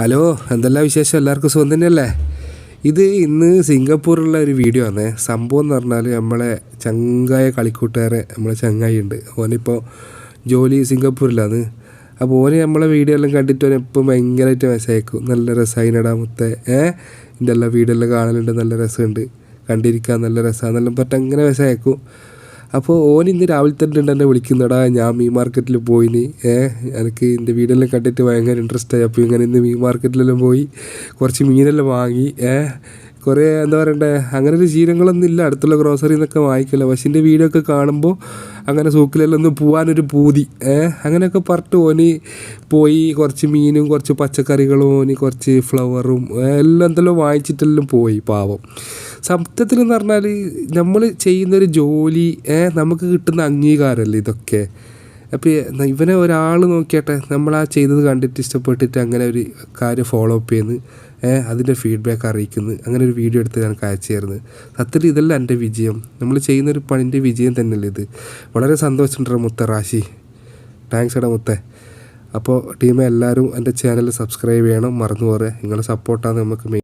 Hello എന്തെല്ലാം വിശേഷം? എല്ലാവർക്കും സുഖം തന്നെയല്ലേ? ഇത് ഇന്ന് സിംഗപ്പൂരിലുള്ള ഒരു വീഡിയോ ആണ്. സംഭവം എന്ന് പറഞ്ഞാൽ നമ്മളെ ചങ്ങായ കളിക്കൂട്ടുകാരെ നമ്മളെ ചങ്ങായി ഉണ്ട്. ഓനിപ്പോൾ ജോലി സിംഗപ്പൂരിലാണ്. അപ്പോൾ ഓന് നമ്മളെ വീഡിയോ എല്ലാം കണ്ടിട്ട് ഓൻ എപ്പം ഭയങ്കരമായിട്ട് മെസ്സേക്കും നല്ല രസമായിനടാ മുത്തേ. ഏ? എന്റെ എല്ലാ വീഡിയോ എല്ലാം കാണലുണ്ട്. നല്ല രസമുണ്ട്. കണ്ടിരിക്കാൻ നല്ല രസമാണെന്നെല്ലാം പറഞ്ഞിട്ട് അങ്ങനെ മെസ്സേജ് അയക്കും അപ്പോൾ ഓൻ ഇന്ന് രാവിലെ തന്നെ ഉണ്ട് എന്നെ വിളിക്കുന്നടാ. ഞാൻ മീൻ മാർക്കറ്റിൽ പോയിനി. ഏ എനിക്ക് എന്റെ വീടെല്ലാം കണ്ടിട്ട് ഭയങ്കര ഇൻട്രസ്റ്റ് ആയി. അപ്പോൾ ഇങ്ങനെ ഇന്ന് മീൻ മാർക്കറ്റിലെല്ലാം പോയി കുറച്ച് മീനെല്ലാം വാങ്ങി. ഏ കുറേ എന്താ പറയണ്ടേ അങ്ങനെ ഒരു ശീലങ്ങളൊന്നും ഇല്ല അടുത്തുള്ള ഗ്രോസറി എന്നൊക്കെ വാങ്ങിക്കില്ല പശുവിന്റെ എന്റെ വീഡിയോ ഒക്കെ കാണുമ്പോൾ അങ്ങനെ സൂക്കിലെല്ലാം ഒന്ന് പോകാനൊരു പൂതി. അങ്ങനെയൊക്കെ പറഞ്ഞിട്ട് ഓന് പോയി കുറച്ച് മീനും കുറച്ച് പച്ചക്കറികളും ഓന് കുറച്ച് ഫ്ലവറും എല്ലാം എന്തെല്ലാം വാങ്ങിച്ചിട്ടെല്ലാം പോയി പാവം. സത്യത്തിൽ എന്ന് പറഞ്ഞാൽ നമ്മൾ ചെയ്യുന്നൊരു ജോലി നമുക്ക് കിട്ടുന്ന അംഗീകാരമല്ലേ ഇതൊക്കെ? അപ്പോൾ ഇവനെ ഒരാൾ നോക്കിയാട്ടെ നമ്മൾ ആ ചെയ്തത് കണ്ടിട്ട് ഇഷ്ടപ്പെട്ടിട്ട് അങ്ങനെ ഒരു കാര്യം ഫോളോ അപ്പ് ചെയ്യുന്നു അതിന്റെ ഫീഡ്ബാക്ക് അറിയിക്കുന്നു. അങ്ങനെ ഒരു വീഡിയോ എടുത്ത് ഞാൻ കാഴ്ചയായിരുന്നു സത്യത്തിൽ ഇതല്ല എന്റെ വിജയം. നമ്മൾ ചെയ്യുന്നൊരു പണിന്റെ വിജയം തന്നെയല്ലേ ഇത്. വളരെ സന്തോഷമുണ്ട് മുത്ത റാശി. താങ്ക്സ് എടാ മുത്തേ. അപ്പോൾ ടീമെ എല്ലാവരും എന്റെ ചാനൽ സബ്സ്ക്രൈബ് ചെയ്യണം. മറന്നു പോരെ നിങ്ങളുടെ സപ്പോർട്ടാണ് നമുക്ക് മെയിൻ